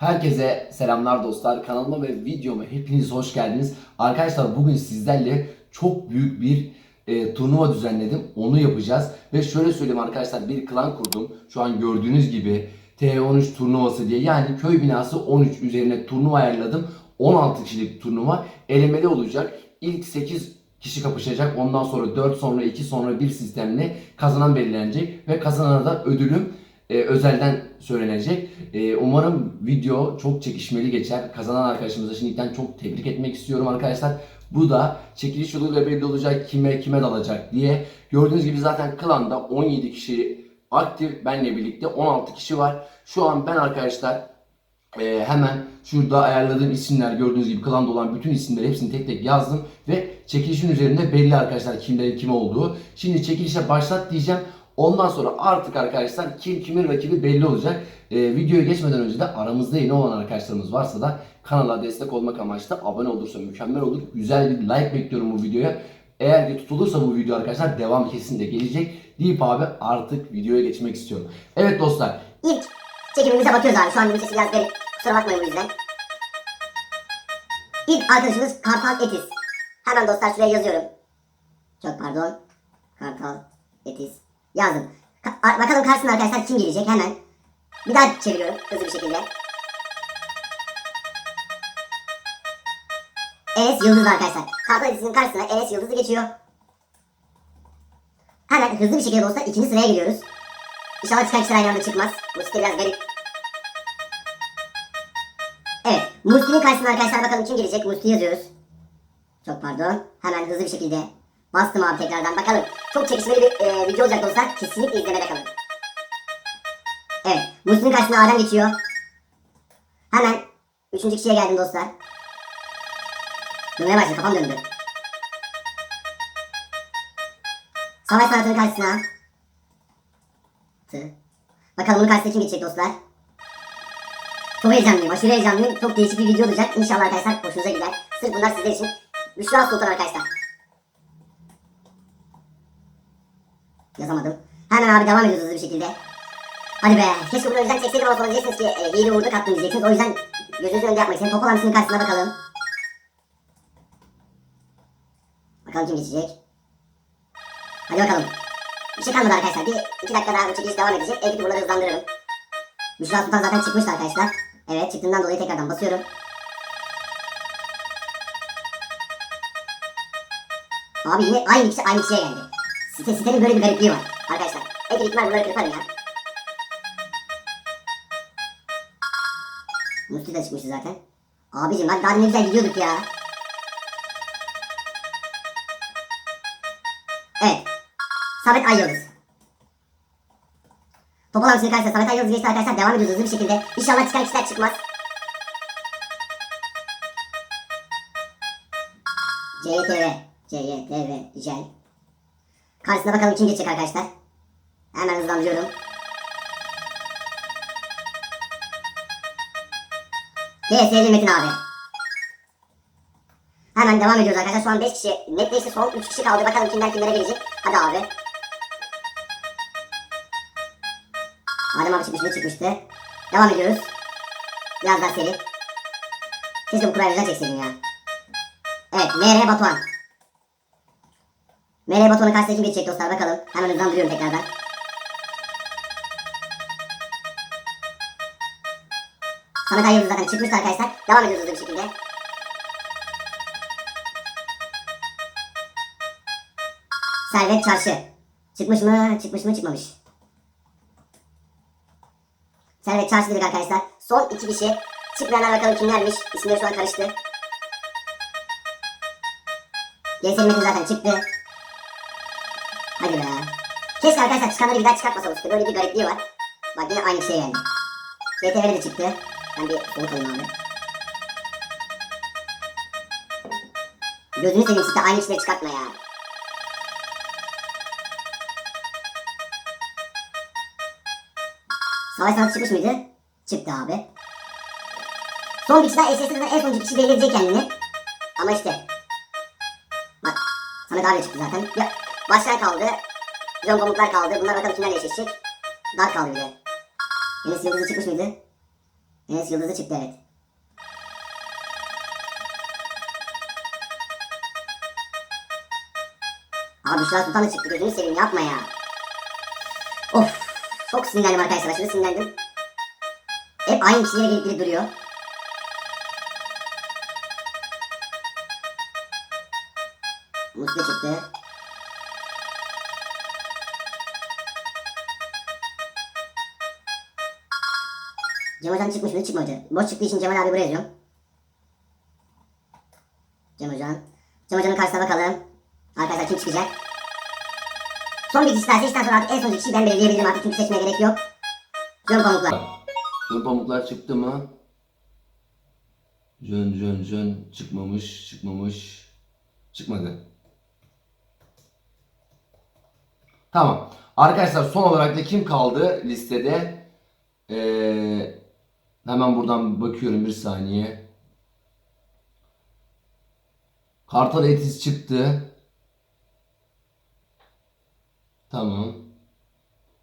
Herkese selamlar dostlar. Kanalıma ve videoma hepiniz hoş geldiniz. Arkadaşlar bugün sizlerle çok büyük bir e, turnuva düzenledim. Onu yapacağız. Ve şöyle söyleyeyim arkadaşlar bir klan kurdum. Şu an gördüğünüz gibi T13 turnuvası diye. Yani köy binası 13 üzerine turnuva ayarladım. 16 kişilik turnuva elemeli olacak. İlk 8 kişi kapışacak. Ondan sonra 4 sonra 2 sonra 1 sistemle kazanan belirlenecek. Ve kazanana da ödülüm e, özelden söylenecek. E, umarım video çok çekişmeli geçer. Kazanan arkadaşımıza şimdiden çok tebrik etmek istiyorum arkadaşlar. Bu da çekiliş yoluyla belli olacak kime kime dalacak diye. Gördüğünüz gibi zaten klanda 17 kişi aktif. Benle birlikte 16 kişi var. Şu an ben arkadaşlar e, hemen şurada ayarladığım isimler gördüğünüz gibi klanda olan bütün isimleri hepsini tek tek yazdım ve çekilişin üzerinde belli arkadaşlar kimlerin kim olduğu. Şimdi çekilişe başlat diyeceğim. Ondan sonra artık arkadaşlar kim kimin rakibi belli olacak. Ee, videoya geçmeden önce de aramızda yeni olan arkadaşlarımız varsa da kanala destek olmak amaçlı abone olursa mükemmel olur. Güzel bir like bekliyorum bu videoya. Eğer ki tutulursa bu video arkadaşlar devam kesinlikle gelecek. Deyip abi artık videoya geçmek istiyorum. Evet dostlar İlk çekimimize bakıyoruz abi. Şu an sesim biraz garip. Kusura bakmayın bu yüzden. İlk arkadaşımız Kartal Etis. Hemen dostlar şuraya yazıyorum. Çok pardon. Kartal Etis. Yazdım. Ka- bakalım karşısına arkadaşlar kim gelecek hemen. Bir daha çeviriyorum hızlı bir şekilde. Enes Yıldız arkadaşlar. Kartal Etis'in karşısına Enes Yıldız'ı geçiyor. Hemen hızlı bir şekilde dostlar ikinci sıraya giriyoruz. İnşallah çıkan kişiler aynı anda çıkmaz. Bu site biraz garip. Evet. Musti'nin karşısına arkadaşlar bakalım kim gelecek. Musti yazıyoruz. Çok pardon. Hemen hızlı bir şekilde bastım abi tekrardan. Bakalım. Çok çekişmeli bir e, video olacak dostlar. Kesinlikle izlemede kalın. Evet. Musti'nin karşısına Adem geçiyor. Hemen üçüncü kişiye geldim dostlar. Dönmeye başladı. Kafam döndü. Savaş sanatının karşısına Tı. Bakalım bunun karşısına kim geçecek dostlar? Çok heyecanlıyım, aşırı heyecanlıyım. Çok değişik bir video olacak. İnşallah arkadaşlar hoşunuza gider. Sırf bunlar sizler için. Büşra Sultan arkadaşlar. Yazamadım. Hemen abi devam ediyoruz hızlı bir şekilde. Hadi be. Keşke bunu önceden çekseydim ama sonra diyeceksiniz ki e, hile vurduk attım diyeceksiniz. O yüzden gözünüzün önünde yapmak istedim. Top olan karşısına bakalım. Bakalım kim geçecek. Hadi bakalım. Bir şey kalmadı arkadaşlar. Bir iki dakika daha çekiliş devam edecek. Elbette buraları hızlandırırım. Büşra Sultan zaten çıkmıştı arkadaşlar. Evet çıktığından dolayı tekrardan basıyorum. Abi yine aynı kişi aynı kişiye geldi. Site, sitenin böyle bir garipliği var arkadaşlar. Büyük ihtimal bunları kırparım ya. Musti de çıkmıştı zaten. Abicim hadi daha ne güzel gidiyorduk ya. Evet. Samet Ay Yıldız. Topal hamsinin karşısında Samet Ay Yıldız geçti arkadaşlar. Devam ediyoruz hızlı bir şekilde. İnşallah çıkan kişiler çıkmaz. CYTV. CYTV. Güzel. Karşısına bakalım kim geçecek arkadaşlar. Hemen hızlandırıyorum. GS'li Metin abi. Hemen devam ediyoruz arkadaşlar. Şu an 5 kişi netleşti. Son 3 kişi kaldı. Bakalım kimler kimlere gelecek. Hadi abi. Adem abi çıkmıştı çıkmıştı. Devam ediyoruz. Biraz daha seri. Keşke bu kurayı güzel çekseydim ya. Evet MR Batuhan. MR Batuhan'ın karşısına kim geçecek dostlar bakalım. Hemen hızlandırıyorum tekrardan. Samet Ay Yıldız zaten çıkmıştı arkadaşlar. Devam ediyoruz hızlı bir şekilde. Servet Çarşı. Çıkmış mı? Çıkmış mı? Çıkmamış. Servet Çarşı dedik arkadaşlar. Son iki kişi. Çıkmayanlar bakalım kimlermiş. İsimleri şu an karıştı. Metin zaten çıktı. Keşke arkadaşlar çıkanları bir daha çıkartmasa bu Böyle bir garipliği var. Bak yine aynı şey geldi. BTV'de de çıktı. Ben bir soğuk alayım abi. Gözünü seveyim size aynı işleri çıkartma ya. Savaş sanatı çıkmış mıydı? Çıktı abi. Son bir kişi daha SS'de en son kişi belli edecek kendini. Ama işte. Bak. Samet abi çıktı zaten. Ya, başlar kaldı. John Pamuklar kaldı. Bunlar bakalım kimlerle eşleşecek. Dark kaldı bir de. Enes Yıldız'ı çıkmış mıydı? Enes Yıldız'ı çıktı evet. Abi Büşra Sultan da çıktı gözünü seveyim yapma ya. Of çok sinirlendim arkadaşlar aşırı sinirlendim. Hep aynı kişilere gelip duruyor. Cem Hocam çıkmış mı? Çıkmadı. Boş çıktığı için Cemal abi buraya yazıyorum. Cem Hocam. Cem Hocam'ın karşısına bakalım. Arkadaşlar kim çıkacak? Son bir kişi daha seçtikten sonra artık en son kişiyi ben belirleyebilirim artık çünkü seçmeye gerek yok. Jön pamuklar. Jön pamuklar çıktı mı? Jön jön jön çıkmamış çıkmamış çıkmadı. Tamam. Arkadaşlar son olarak da kim kaldı listede? Ee, hemen buradan bakıyorum bir saniye. Kartal Etis çıktı. Tamam.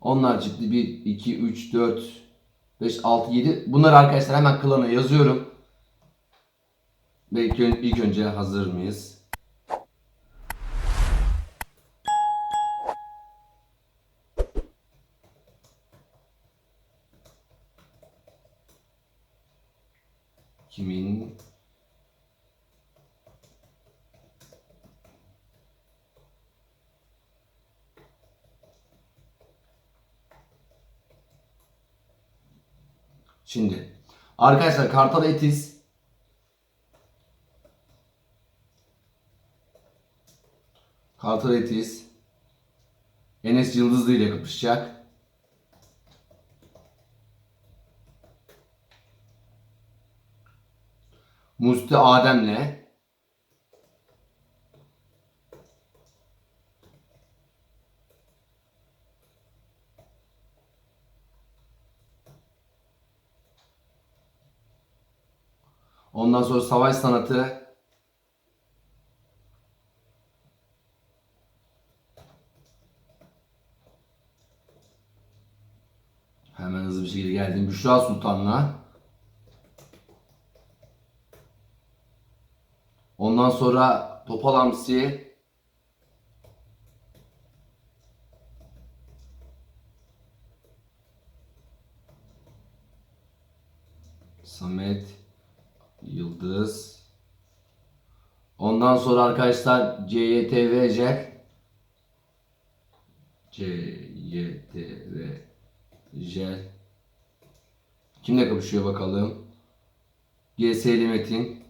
Onlar çıktı. 1, 2, 3, 4, 5, 6, 7. Bunları arkadaşlar hemen klana yazıyorum. Ön- ilk önce hazır mıyız? Kimin? Şimdi arkadaşlar Kartal Etis Kartal Etis Enes Yıldızlı ile kapışacak. Musti Adem'le Ondan sonra savaş sanatı Hemen hızlı bir şekilde geldim. Büşra Sultan'la. Ondan sonra Topal Hamsi. Samet Yıldız. Ondan sonra arkadaşlar CYTVC CYTVC Kimle kapışıyor bakalım? GS'li Metin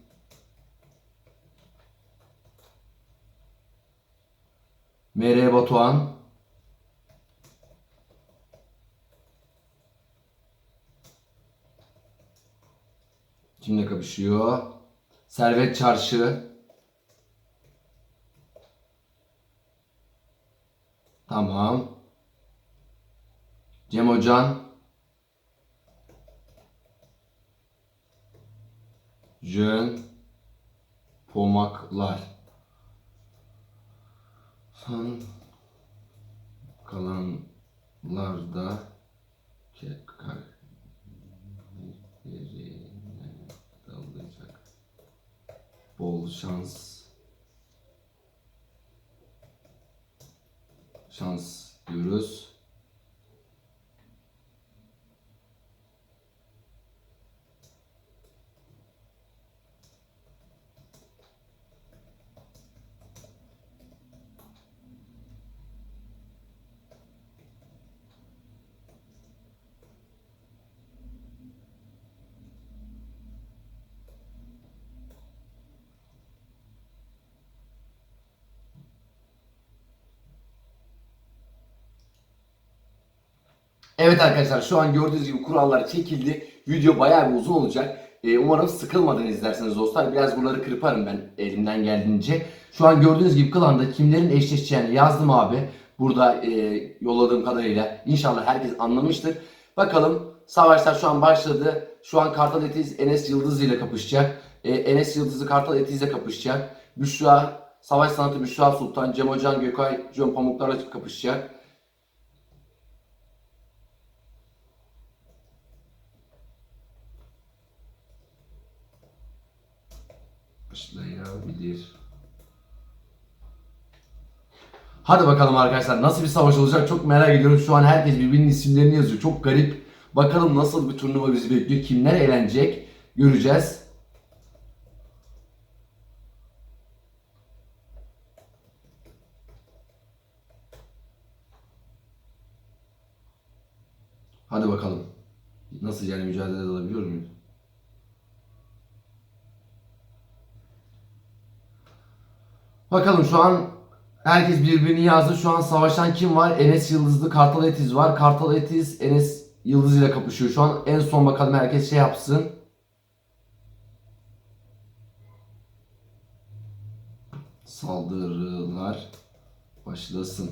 MR Batuhan Kimle kapışıyor? Servet Çarşı. Tamam. Cem Hocan. Jön. Pomaklar. Son kalanlarda kekar yerine dalacak. Bol şans. Şans diyoruz. Evet arkadaşlar şu an gördüğünüz gibi kurallar çekildi. Video bayağı bir uzun olacak. Ee, umarım sıkılmadan izlersiniz dostlar. Biraz buraları kırparım ben elimden geldiğince. Şu an gördüğünüz gibi klanda kimlerin eşleşeceğini yazdım abi. Burada e, yolladığım kadarıyla. İnşallah herkes anlamıştır. Bakalım savaşlar şu an başladı. Şu an Kartal Etiz Enes Yıldız ile kapışacak. Ee, Enes Yıldız'ı Kartal Etiz ile kapışacak. Büşra, Savaş Sanatı Büşra Sultan, Cem Hocan, Gökay, Cem Pamuklar'la kapışacak. Başlayabilir. Hadi bakalım arkadaşlar nasıl bir savaş olacak çok merak ediyorum. Şu an herkes birbirinin isimlerini yazıyor. Çok garip. Bakalım nasıl bir turnuva bizi bekliyor. Kimler eğlenecek göreceğiz. Hadi bakalım. Nasıl yani mücadele edebiliyor muyum? Bakalım şu an herkes birbirini yazdı. Şu an savaşan kim var? Enes Yıldızlı, Kartal Etiz var. Kartal Etiz Enes Yıldız ile kapışıyor. Şu an en son bakalım herkes şey yapsın. Saldırılar başlasın.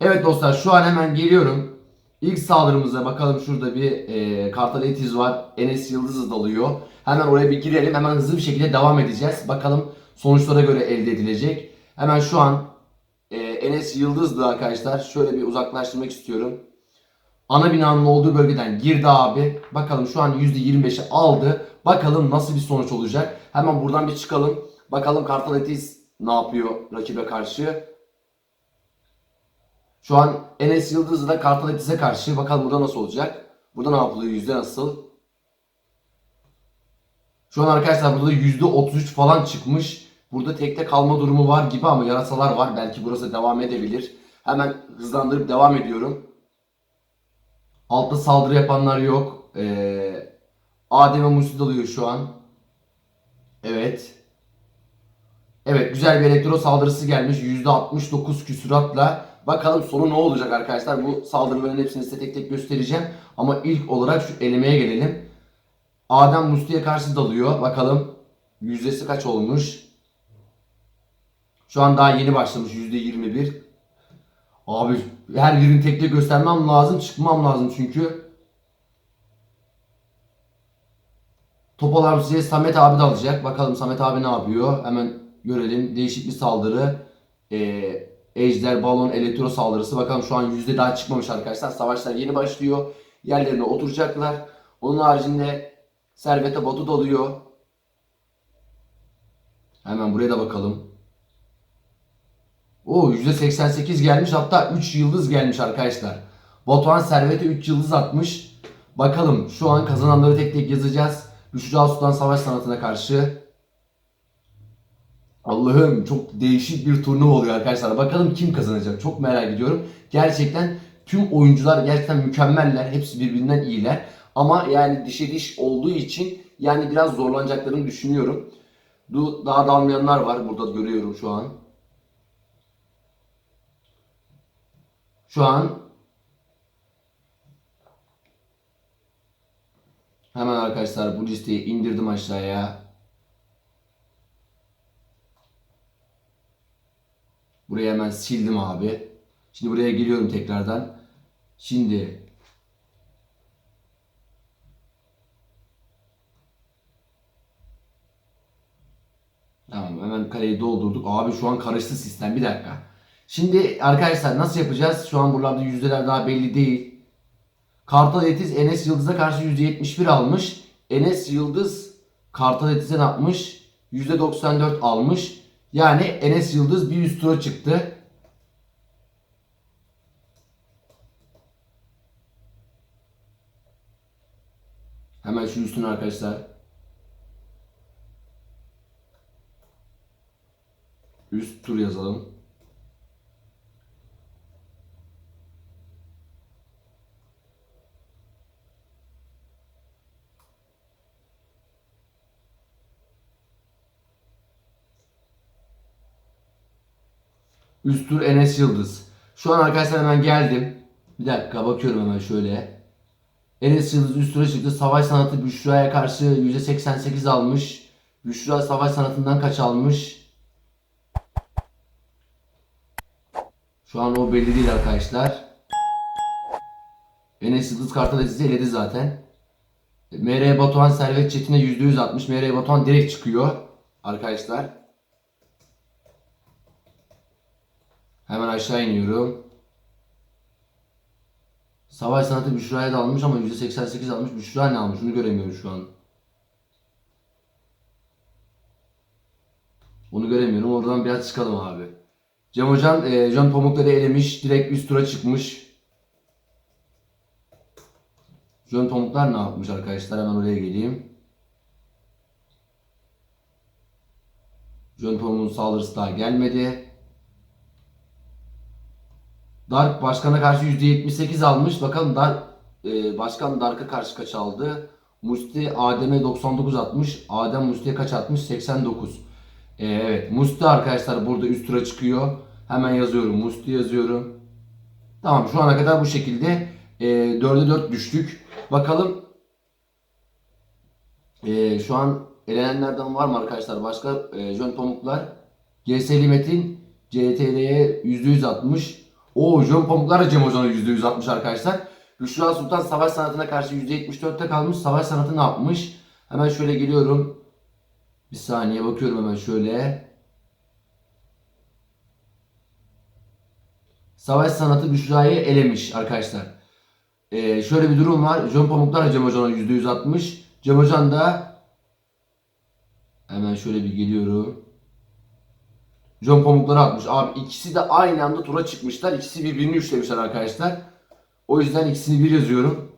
Evet dostlar şu an hemen geliyorum. İlk saldırımıza bakalım şurada bir e, Kartal Etiz var. Enes Yıldız dalıyor. Hemen oraya bir girelim. Hemen hızlı bir şekilde devam edeceğiz. Bakalım sonuçlara göre elde edilecek. Hemen şu an e, Enes Yıldız'dı arkadaşlar. Şöyle bir uzaklaştırmak istiyorum. Ana binanın olduğu bölgeden girdi abi. Bakalım şu an %25'i aldı. Bakalım nasıl bir sonuç olacak. Hemen buradan bir çıkalım. Bakalım Kartal Etiz ne yapıyor rakibe karşı. Şu an Enes Yıldız da Kartal Etiz'e karşı. Bakalım burada nasıl olacak. Burada ne yapılıyor? Yüzde nasıl? Şu an arkadaşlar burada yüzde 33 falan çıkmış. Burada tekte kalma durumu var gibi ama yarasalar var. Belki burası devam edebilir. Hemen hızlandırıp devam ediyorum. Altta saldırı yapanlar yok. Ee, Adem'e Musi dalıyor şu an. Evet. Evet güzel bir elektro saldırısı gelmiş. %69 küsuratla. Bakalım sonu ne olacak arkadaşlar. Bu saldırıların hepsini size tek tek göstereceğim. Ama ilk olarak şu elemeye gelelim. Adem Musti'ye karşı dalıyor. Bakalım yüzdesi kaç olmuş. Şu an daha yeni başlamış %21. Abi her birini tek tek göstermem lazım. Çıkmam lazım çünkü. Topal Hamsi'ye Samet abi de alacak. Bakalım Samet abi ne yapıyor. Hemen görelim. Değişik bir saldırı. Ee, Ejder, balon, elektro saldırısı. Bakalım şu an yüzde daha çıkmamış arkadaşlar. Savaşlar yeni başlıyor. Yerlerine oturacaklar. Onun haricinde Servet'e Batu dalıyor. Hemen buraya da bakalım. O %88 gelmiş hatta 3 yıldız gelmiş arkadaşlar. Batuhan Servet'e 3 yıldız atmış. Bakalım şu an kazananları tek tek yazacağız. Büşra Sultan Savaş Sanatı'na karşı. Allah'ım çok değişik bir turnuva oluyor arkadaşlar. Bakalım kim kazanacak çok merak ediyorum. Gerçekten tüm oyuncular gerçekten mükemmeller. Hepsi birbirinden iyiler. Ama yani dişe diş olduğu için yani biraz zorlanacaklarını düşünüyorum. Daha dalmayanlar var burada görüyorum şu an. Şu an hemen arkadaşlar bu listeyi indirdim aşağıya. Buraya hemen sildim abi. Şimdi buraya geliyorum tekrardan. Şimdi Tamam hemen kareyi doldurduk. Abi şu an karıştı sistem. Bir dakika. Şimdi arkadaşlar nasıl yapacağız? Şu an buralarda yüzdeler daha belli değil. Kartal Etiz Enes Yıldız'a karşı %71 almış. Enes Yıldız Kartal Etiz'e ne yapmış? %94 almış. Yani Enes Yıldız bir üst tura çıktı. Hemen şu üstüne arkadaşlar. Üst tur yazalım. Üst tur Enes Yıldız. Şu an arkadaşlar hemen geldim. Bir dakika bakıyorum hemen şöyle. Enes Yıldız üst tura çıktı. Savaş sanatı Büşra'ya karşı %88 almış. Büşra savaş sanatından kaç almış? Şu an o belli değil arkadaşlar. Enes Yıldız Kartal sizi eledi zaten. E, MR Batuhan Servet Çetin'e %100 atmış. MR Batuhan direkt çıkıyor arkadaşlar. Hemen aşağı iniyorum. Savaş sanatı Büşra'ya da almış ama %88 almış. Büşra ne almış? Onu göremiyorum şu an. Onu göremiyorum. Oradan biraz çıkalım abi. Cem Hocam e, Jön Pamukları elemiş. Direkt üst tura çıkmış. Jön Pamuklar ne yapmış arkadaşlar? Hemen oraya geleyim. Jön Pamuk'un saldırısı daha gelmedi. Dark başkana karşı %78 almış. Bakalım Dark e, başkan Dark'a karşı kaç aldı? Musti Adem'e 99 atmış. Adem Musti'ye kaç atmış? 89. E, evet Musti arkadaşlar burada üst tura çıkıyor. Hemen yazıyorum. Musti yazıyorum. Tamam şu ana kadar bu şekilde e, 4'e 4 düştük. Bakalım e, şu an elenenlerden var mı arkadaşlar? Başka e, Jön Pamuklar. GSL Metin CTR'ye %100 atmış. O Jön Pamuklar da Cem Hoca'na %100 atmış arkadaşlar. Büşra Sultan savaş sanatına karşı %74'te kalmış. Savaş sanatı ne yapmış? Hemen şöyle geliyorum. Bir saniye bakıyorum hemen şöyle. Savaş sanatı Büşra'yı elemiş arkadaşlar. Ee, şöyle bir durum var. Jön Pamuklar Cem Hoca'na %100 atmış. Cem Hoca'nın da hemen şöyle bir geliyorum. John Pamukları atmış. Abi ikisi de aynı anda tura çıkmışlar. İkisi birbirini üçlemişler arkadaşlar. O yüzden ikisini bir yazıyorum.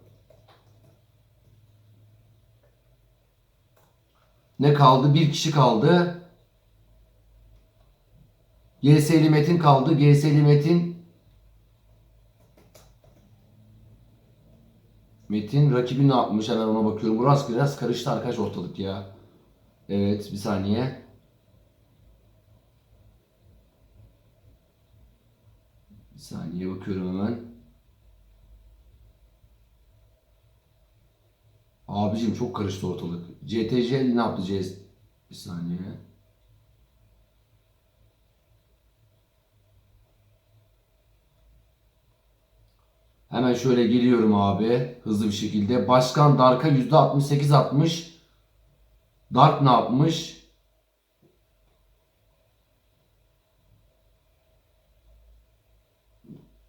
Ne kaldı? Bir kişi kaldı. GS'li Metin kaldı. GS'li Metin Metin rakibi ne yapmış? Hemen ona bakıyorum. Burası biraz karıştı arkadaş ortalık ya. Evet bir saniye. Bir saniye bakıyorum hemen. Abicim çok karıştı ortalık. CTC ne yaptı CS? Bir saniye. Hemen şöyle geliyorum abi. Hızlı bir şekilde. Başkan Dark'a %68 atmış. Dark ne yapmış?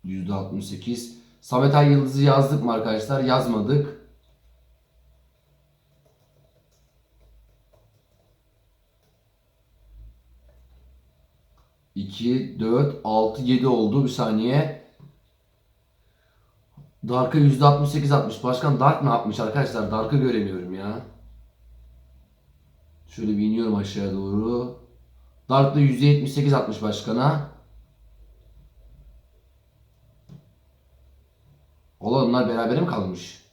%68. Samet Ay Yıldız'ı yazdık mı arkadaşlar? Yazmadık. İki, dört, altı, yedi oldu. Bir saniye. Dark'a %68 atmış. Başkan Dark ne yapmış arkadaşlar? Dark'ı göremiyorum ya. Şöyle bir iniyorum aşağıya doğru. Dark da %78 atmış başkana. Oğlum bunlar beraber mi kalmış?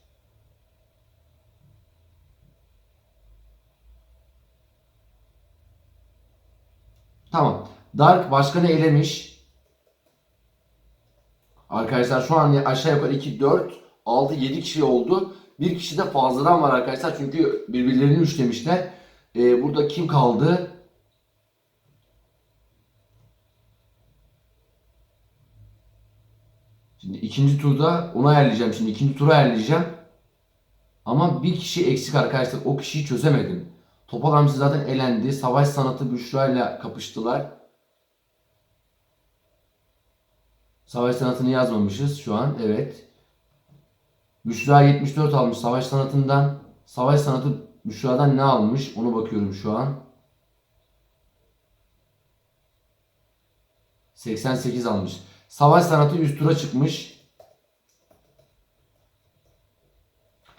Tamam. Dark başkanı elemiş. Arkadaşlar şu an aşağı yukarı 2, 4, 6, 7 kişi oldu. Bir kişi de fazladan var arkadaşlar. Çünkü birbirlerini üçlemişler. Ee, burada kim kaldı? Şimdi ikinci turda onu ayarlayacağım. Şimdi ikinci tura ayarlayacağım. Ama bir kişi eksik arkadaşlar. O kişiyi çözemedim. Topal Hamsi zaten elendi. Savaş sanatı Büşra ile kapıştılar. Savaş sanatını yazmamışız şu an. Evet. Büşra 74 almış savaş sanatından. Savaş sanatı Büşra'dan ne almış? Onu bakıyorum şu an. 88 almış. Savaş sanatı üst tura çıkmış.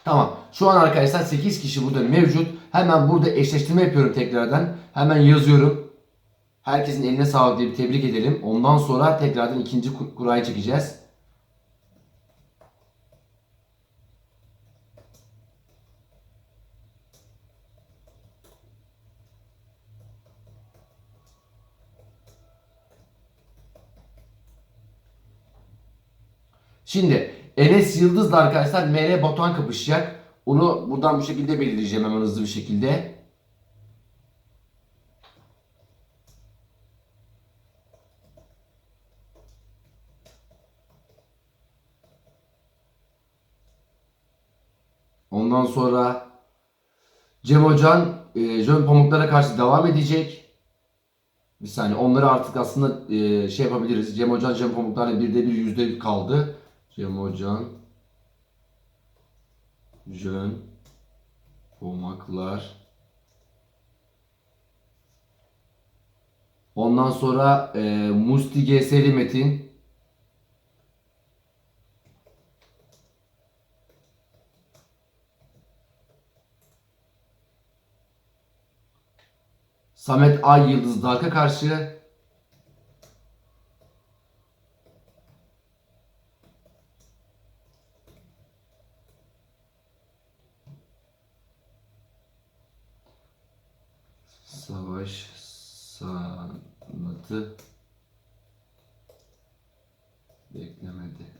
Tamam. Şu an arkadaşlar 8 kişi burada mevcut. Hemen burada eşleştirme yapıyorum tekrardan. Hemen yazıyorum. Herkesin eline sağlık diye bir tebrik edelim. Ondan sonra tekrardan ikinci kur- kurayı çekeceğiz. Şimdi Enes Yıldız'la arkadaşlar MR Batuhan kapışacak. Onu buradan bu şekilde belirleyeceğim hemen hızlı bir şekilde. Ondan sonra Cem Hocan e, Jön Pamuklara karşı devam edecek. Bir saniye onları artık aslında e, şey yapabiliriz. Cem Hocan Cem Pamuklarla birde bir yüzde bir kaldı. Cem Hocan Jön Pomaklar Ondan sonra e, Musti GS'li Metin. Samet Ay Yıldız Dark'a karşı Savaş sanatı beklemedi.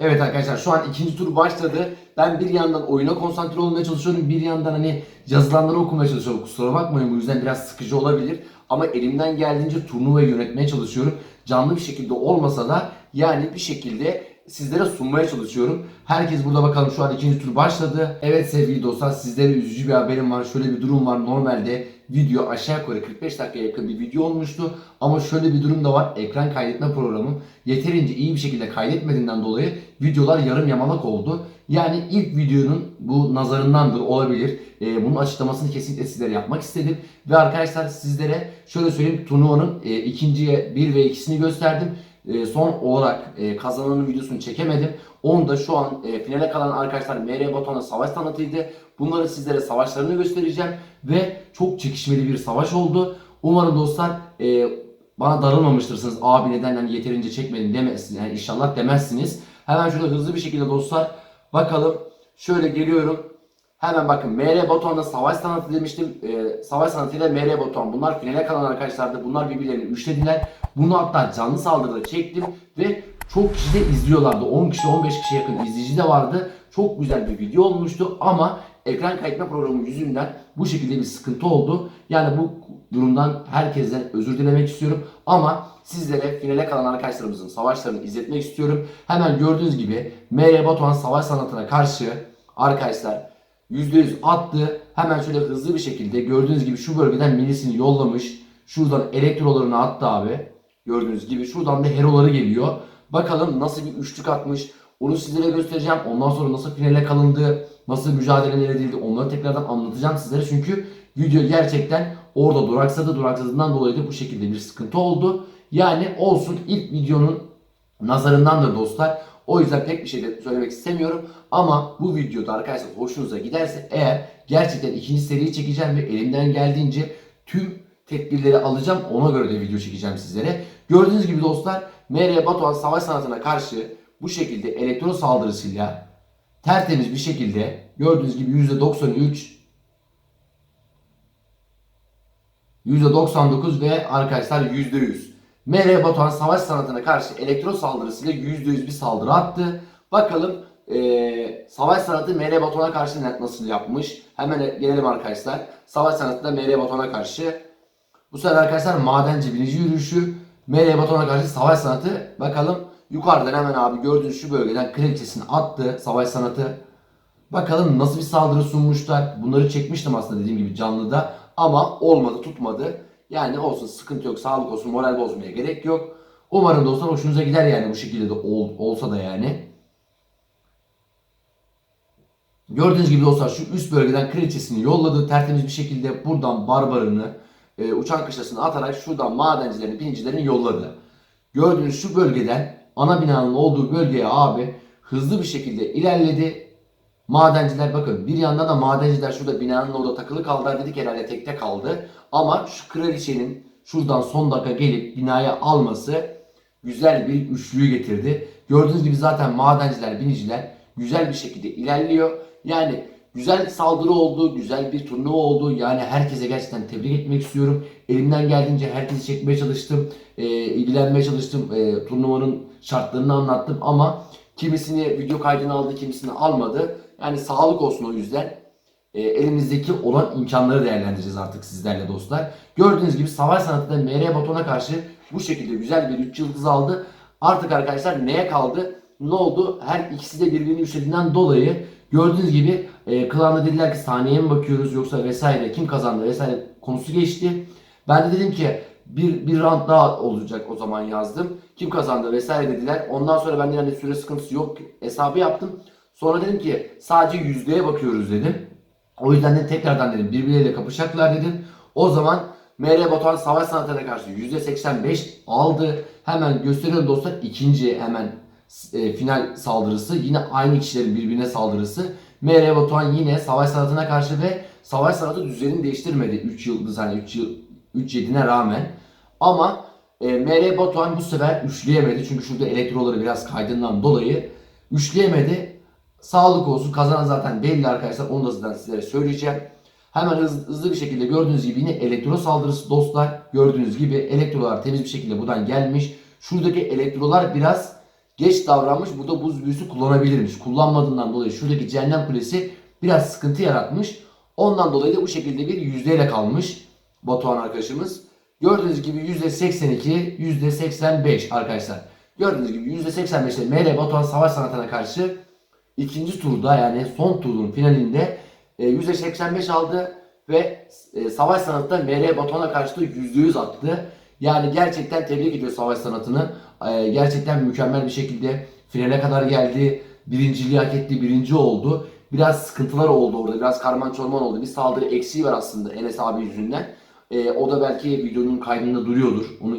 Evet arkadaşlar şu an ikinci tur başladı. Ben bir yandan oyuna konsantre olmaya çalışıyorum. Bir yandan hani yazılanları okumaya çalışıyorum. Kusura bakmayın bu yüzden biraz sıkıcı olabilir. Ama elimden geldiğince turnuvayı yönetmeye çalışıyorum. Canlı bir şekilde olmasa da yani bir şekilde sizlere sunmaya çalışıyorum. Herkes burada bakalım şu an ikinci tur başladı. Evet sevgili dostlar sizlere üzücü bir haberim var. Şöyle bir durum var. Normalde video aşağı yukarı 45 dakikaya yakın bir video olmuştu. Ama şöyle bir durum da var. Ekran kaydetme programım yeterince iyi bir şekilde kaydetmediğinden dolayı videolar yarım yamalak oldu. Yani ilk videonun bu nazarındandır olabilir. Ee, bunun açıklamasını kesinlikle sizlere yapmak istedim. Ve arkadaşlar sizlere şöyle söyleyeyim turnuvanın e, ikinciye 1 ve 2'sini gösterdim. E, son olarak e, kazananın videosunu çekemedim. Onu da şu an e, finale kalan arkadaşlar MR Batuhan'a savaş tanıtıydı. Bunları sizlere savaşlarını göstereceğim. Ve çok çekişmeli bir savaş oldu. Umarım dostlar bana darılmamıştırsınız. Abi neden hani yeterince çekmedin demezsiniz. Yani inşallah demezsiniz. Hemen şöyle hızlı bir şekilde dostlar bakalım. Şöyle geliyorum. Hemen bakın MR Batuhan'da savaş sanatı demiştim. Ee, savaş sanatıyla MR Batuhan. Bunlar finale kalan arkadaşlardı. Bunlar birbirlerini üçlediler. Bunu hatta canlı saldırıda çektim ve çok kişi de izliyorlardı. 10 kişi 15 kişi yakın izleyici de vardı. Çok güzel bir video olmuştu ama ekran kaydetme programı yüzünden bu şekilde bir sıkıntı oldu. Yani bu durumdan herkesten özür dilemek istiyorum. Ama sizlere finale kalan arkadaşlarımızın savaşlarını izletmek istiyorum. Hemen gördüğünüz gibi MR Batuhan savaş sanatına karşı arkadaşlar %100 attı. Hemen şöyle hızlı bir şekilde gördüğünüz gibi şu bölgeden minisini yollamış. Şuradan elektrolarını attı abi. Gördüğünüz gibi şuradan da heroları geliyor. Bakalım nasıl bir üçlük atmış. Onu sizlere göstereceğim. Ondan sonra nasıl finale kalındı, nasıl mücadeleler edildi onları tekrardan anlatacağım sizlere. Çünkü video gerçekten orada duraksadı. Duraksadığından dolayı da bu şekilde bir sıkıntı oldu. Yani olsun ilk videonun nazarındandır dostlar. O yüzden pek bir şey de söylemek istemiyorum. Ama bu videoda arkadaşlar hoşunuza giderse eğer gerçekten ikinci seriyi çekeceğim ve elimden geldiğince tüm tedbirleri alacağım. Ona göre de video çekeceğim sizlere. Gördüğünüz gibi dostlar MR Batuhan savaş sanatına karşı bu şekilde elektron saldırısıyla tertemiz bir şekilde gördüğünüz gibi %93 %99 ve arkadaşlar %100. MR Batuhan savaş sanatına karşı elektro saldırısıyla %100 bir saldırı attı. Bakalım eee, savaş sanatı MR Batuhan'a karşı nasıl yapmış? Hemen gelelim arkadaşlar. Savaş sanatında MR Batuhan'a karşı. Bu sefer arkadaşlar madenci birinci yürüyüşü. MR Batuhan'a karşı savaş sanatı. Bakalım yukarıdan hemen abi gördüğünüz şu bölgeden kraliçesini attı savaş sanatı. Bakalım nasıl bir saldırı sunmuşlar. Bunları çekmiştim aslında dediğim gibi canlıda. Ama olmadı tutmadı. Yani olsun sıkıntı yok. Sağlık olsun. Moral bozmaya gerek yok. Umarım dostlar hoşunuza gider yani bu şekilde de ol- olsa da yani. Gördüğünüz gibi dostlar şu üst bölgeden kraliçesini yolladı. Tertemiz bir şekilde buradan barbarını e, uçan kışlasını atarak şuradan madencilerini, binicilerini yolladı. Gördüğünüz şu bölgeden ana binanın olduğu bölgeye abi hızlı bir şekilde ilerledi. Madenciler bakın bir yandan da madenciler şurada binanın orada takılı kaldılar dedik herhalde tekte kaldı. Ama şu kraliçenin şuradan son dakika gelip binaya alması güzel bir üçlüyü getirdi. Gördüğünüz gibi zaten madenciler, biniciler güzel bir şekilde ilerliyor. Yani güzel saldırı oldu, güzel bir turnuva oldu. Yani herkese gerçekten tebrik etmek istiyorum. Elimden geldiğince herkesi çekmeye çalıştım, e, ilgilenmeye çalıştım, e, turnuvanın şartlarını anlattım ama kimisini video kaydını aldı, kimisini almadı. Yani sağlık olsun o yüzden. E, elimizdeki olan imkanları değerlendireceğiz artık sizlerle dostlar. Gördüğünüz gibi savaş sanatında MR Batuhan'a karşı bu şekilde güzel bir 3 yıldız aldı. Artık arkadaşlar neye kaldı? Ne oldu? Her ikisi de birbirini üçlediğinden dolayı Gördüğünüz gibi e, klanda dediler ki saniyeye mi bakıyoruz yoksa vesaire kim kazandı vesaire konusu geçti. Ben de dedim ki bir, bir round daha olacak o zaman yazdım. Kim kazandı vesaire dediler. Ondan sonra ben de hani süre sıkıntısı yok hesabı yaptım. Sonra dedim ki sadece yüzdeye bakıyoruz dedim. O yüzden de tekrardan dedim birbirleriyle kapışacaklar dedim. O zaman MR Batuhan savaş sanatına karşı %85 aldı. Hemen gösteriyorum dostlar ikinci hemen e, final saldırısı. Yine aynı kişilerin birbirine saldırısı. MR Batuhan yine savaş sanatına karşı ve savaş sanatı düzenini değiştirmedi 3 yıldız hani 3 yıl 3 7'ne rağmen. Ama e, MR Batuhan bu sefer üçleyemedi. Çünkü şurada elektroları biraz kaydından dolayı üçleyemedi. Sağlık olsun. Kazanan zaten belli arkadaşlar. Onu da zaten sizlere söyleyeceğim. Hemen hızlı, hızlı bir şekilde gördüğünüz gibi yine elektro saldırısı dostlar. Gördüğünüz gibi elektrolar temiz bir şekilde buradan gelmiş. Şuradaki elektrolar biraz geç davranmış. Burada buz büyüsü kullanabilirmiş. Kullanmadığından dolayı şuradaki cehennem kulesi biraz sıkıntı yaratmış. Ondan dolayı da bu şekilde bir yüzdeyle kalmış Batuhan arkadaşımız. Gördüğünüz gibi %82, %85 arkadaşlar. Gördüğünüz gibi %85'te MR Batuhan savaş sanatına karşı ikinci turda yani son turun finalinde e, %85 aldı ve e, savaş sanatında MR Batuhan'a karşı da %100 attı. Yani gerçekten tebrik ediyor savaş sanatını. E, gerçekten mükemmel bir şekilde finale kadar geldi. Birinciliği hak etti, birinci oldu. Biraz sıkıntılar oldu orada, biraz karman çorman oldu. Bir saldırı eksiği var aslında Enes abi yüzünden. E, o da belki videonun kaydında duruyordur. Onu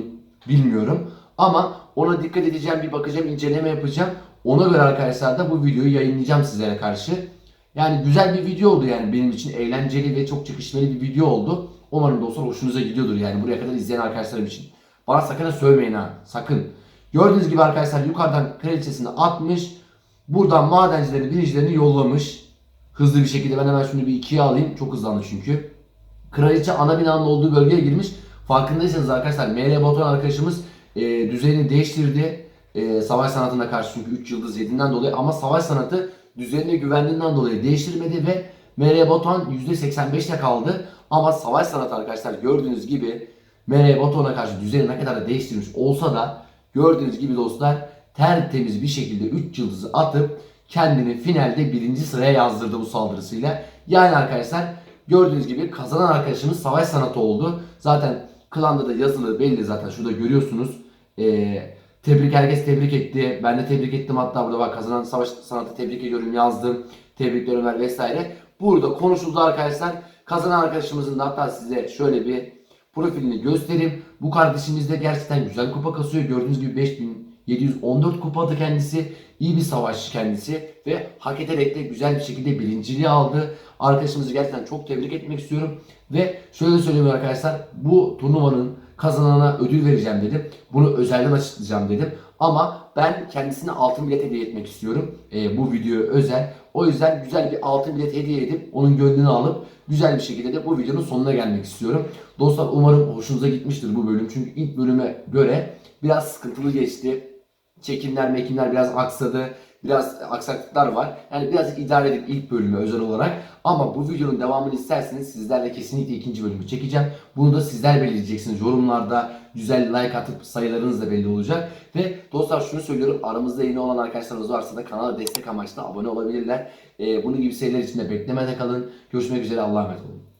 bilmiyorum. Ama ona dikkat edeceğim, bir bakacağım, inceleme yapacağım. Ona göre arkadaşlar da bu videoyu yayınlayacağım sizlere karşı. Yani güzel bir video oldu yani benim için eğlenceli ve çok çekişmeli bir video oldu. Umarım dostlar hoşunuza gidiyordur yani buraya kadar izleyen arkadaşlarım için. Bana sakın sövmeyin ha sakın. Gördüğünüz gibi arkadaşlar yukarıdan kraliçesini atmış. Buradan madencileri birincilerini yollamış. Hızlı bir şekilde ben hemen şunu bir ikiye alayım. Çok hızlandı çünkü. Kraliçe ana binanın olduğu bölgeye girmiş. Farkındaysanız arkadaşlar ML Batuhan arkadaşımız e, düzenini değiştirdi. E, savaş sanatına karşı çünkü 3 yıldız yediğinden dolayı ama savaş sanatı düzenine güvendiğinden dolayı değiştirmedi ve MR Batuhan %85'te kaldı. Ama savaş sanatı arkadaşlar gördüğünüz gibi MR Batuhan'a karşı düzeni ne kadar da değiştirmiş olsa da gördüğünüz gibi dostlar tertemiz bir şekilde 3 yıldızı atıp kendini finalde birinci sıraya yazdırdı bu saldırısıyla. Yani arkadaşlar gördüğünüz gibi kazanan arkadaşımız savaş sanatı oldu. Zaten klanda da yazılı belli zaten şurada görüyorsunuz. Ee, tebrik herkes tebrik etti. Ben de tebrik ettim hatta burada bak kazanan savaş sanatı tebrik ediyorum yazdım. Tebrikler Ömer vesaire. Burada konuşuldu arkadaşlar. Kazanan arkadaşımızın da hatta size şöyle bir profilini göstereyim. Bu kardeşimiz de gerçekten güzel kupa kasıyor. Gördüğünüz gibi 5714 kupadı kendisi. İyi bir savaşçı kendisi ve hak ederek de güzel bir şekilde birinciliği aldı. Arkadaşımızı gerçekten çok tebrik etmek istiyorum. Ve şöyle söyleyeyim arkadaşlar bu turnuvanın kazanana ödül vereceğim dedim. Bunu özelden açıklayacağım dedim. Ama ben kendisine altın bilet hediye etmek istiyorum. Ee, bu video özel. O yüzden güzel bir altın bilet hediye edip onun gönlünü alıp güzel bir şekilde de bu videonun sonuna gelmek istiyorum. Dostlar umarım hoşunuza gitmiştir bu bölüm. Çünkü ilk bölüme göre biraz sıkıntılı geçti. Çekimler mekimler biraz aksadı. Biraz aksaklıklar var. Yani birazcık idare edip ilk bölümü özel olarak. Ama bu videonun devamını isterseniz sizlerle kesinlikle ikinci bölümü çekeceğim. Bunu da sizler belirleyeceksiniz. Yorumlarda güzel like atıp sayılarınız da belli olacak. Ve dostlar şunu söylüyorum. Aramızda yeni olan arkadaşlarımız varsa da kanala destek amaçlı abone olabilirler. Ee, bunun gibi şeyler için de beklemede kalın. Görüşmek üzere. Allah'a emanet olun.